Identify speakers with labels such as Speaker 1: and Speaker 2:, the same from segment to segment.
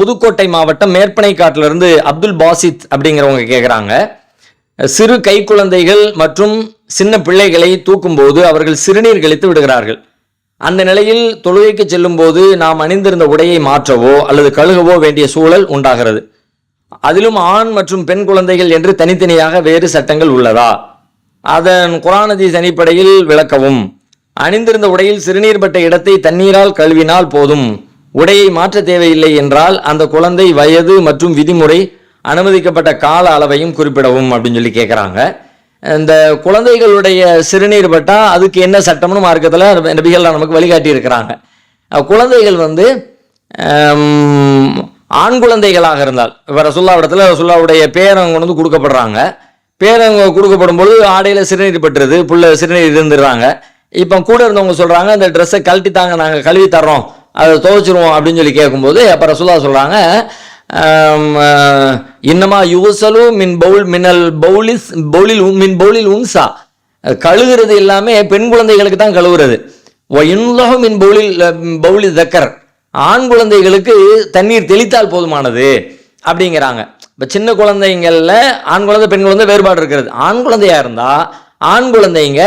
Speaker 1: புதுக்கோட்டை மாவட்டம் மேற்பனைக்காட்டிலிருந்து அப்துல் பாசித் அப்படிங்கிறவங்க கேட்குறாங்க சிறு கைக்குழந்தைகள் மற்றும் சின்ன பிள்ளைகளை தூக்கும்போது அவர்கள் சிறுநீர் கழித்து விடுகிறார்கள். அந்த நிலையில் தொழுகைக்கு செல்லும்போது நாம் அணிந்திருந்த உடையை மாற்றவோ அல்லது கழுகவோ வேண்டிய சூழல் உண்டாகிறது. அதிலும் ஆண் மற்றும் பெண் குழந்தைகள் என்று தனித்தனியாக வேறு சட்டங்கள் உள்ளதா? அதன் குரானதி தனிப்படையில் விளக்கவும். அணிந்திருந்த உடையில் சிறுநீர் பட்ட இடத்தை தண்ணீரால் கழுவினால் போதும். உடையை மாற்ற தேவையில்லை என்றால் அந்த குழந்தை வயது மற்றும் விதிமுறை அனுமதிக்கப்பட்ட கால அளவையும் குறிப்பிடவும் அப்படின்னு சொல்லி கேட்குறாங்க இந்த குழந்தைகளுடைய சிறுநீர் பட்டா அதுக்கு என்ன சட்டம்னு மார்க்கத்தில் நபிகள் நமக்கு வழிகாட்டி இருக்கிறாங்க குழந்தைகள் வந்து ஆண் குழந்தைகளாக இருந்தால் இப்போ ரசுல்லா இடத்துல ரசுல்லாவுடைய பேரன் வந்து கொடுக்கப்படுறாங்க. பேரவங்க கொடுக்கப்படும் பொழுது ஆடையில் சிறுநீர் பட்டுருது புள்ள சிறுநீர் இருந்துடுறாங்க. இப்போ கூட இருந்தவங்க சொல்கிறாங்க இந்த ட்ரெஸ்ஸை கழட்டி தாங்க நாங்கள் கழுவி தர்றோம். அதை துவைச்சிருவோம் அப்படின்னு சொல்லி கேட்கும்போது அப்போ ரசுல்லா சொல்கிறாங்க இன்னமா யூசலு மின் பவுல் மின்னல் பவுலிஸ் பவுலில் மின் பவுலில் உன்சா. கழுகுறது எல்லாமே பெண் குழந்தைகளுக்கு தான் கழுவுறது. ஓ மின் பவுலில் பவுலி தக்கர். ஆண் குழந்தைகளுக்கு தண்ணீர் தெளித்தால் போதுமானது அப்படிங்கிறாங்க. இப்போ சின்ன குழந்தைங்களில் ஆண் குழந்தை பெண் குழந்தை வேறுபாடு இருக்கிறது. ஆண் குழந்தையாக இருந்தால் ஆண் குழந்தைங்க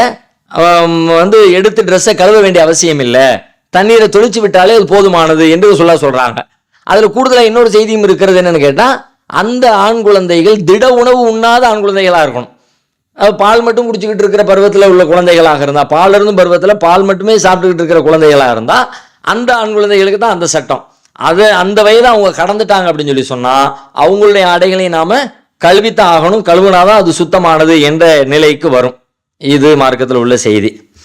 Speaker 1: வந்து எடுத்து ட்ரெஸ்ஸை கழுவ வேண்டிய அவசியம் இல்லை. தண்ணீரை தொளிச்சு விட்டாலே அது போதுமானது என்று சொல்ல சொல்கிறாங்க அதில் கூடுதலாக இன்னொரு செய்தியும் இருக்கிறது என்னன்னு கேட்டால் அந்த ஆண் குழந்தைகள் திட உணவு உண்ணாத ஆண் குழந்தைகளாக இருக்கணும். பால் மட்டும் குடிச்சிக்கிட்டு இருக்கிற பருவத்தில் உள்ள குழந்தைகளாக இருந்தால் பால் இருந்தும் பருவத்தில் பால் மட்டுமே சாப்பிட்டுக்கிட்டு இருக்கிற குழந்தைகளாக இருந்தால் அந்த ஆண் குழந்தைகளுக்கு தான் அந்த சட்டம். அது அந்த வயதை அவங்க கடந்துட்டாங்க அப்படின்னு சொல்லி சொன்னால் அவங்களுடைய ஆடைகளை நாம் கழுவித்தான் ஆகணும் கழுவுனாதான் அது சுத்தமானது என்ற நிலைக்கு வரும். இது மார்க்கத்தில் உள்ள செய்தி.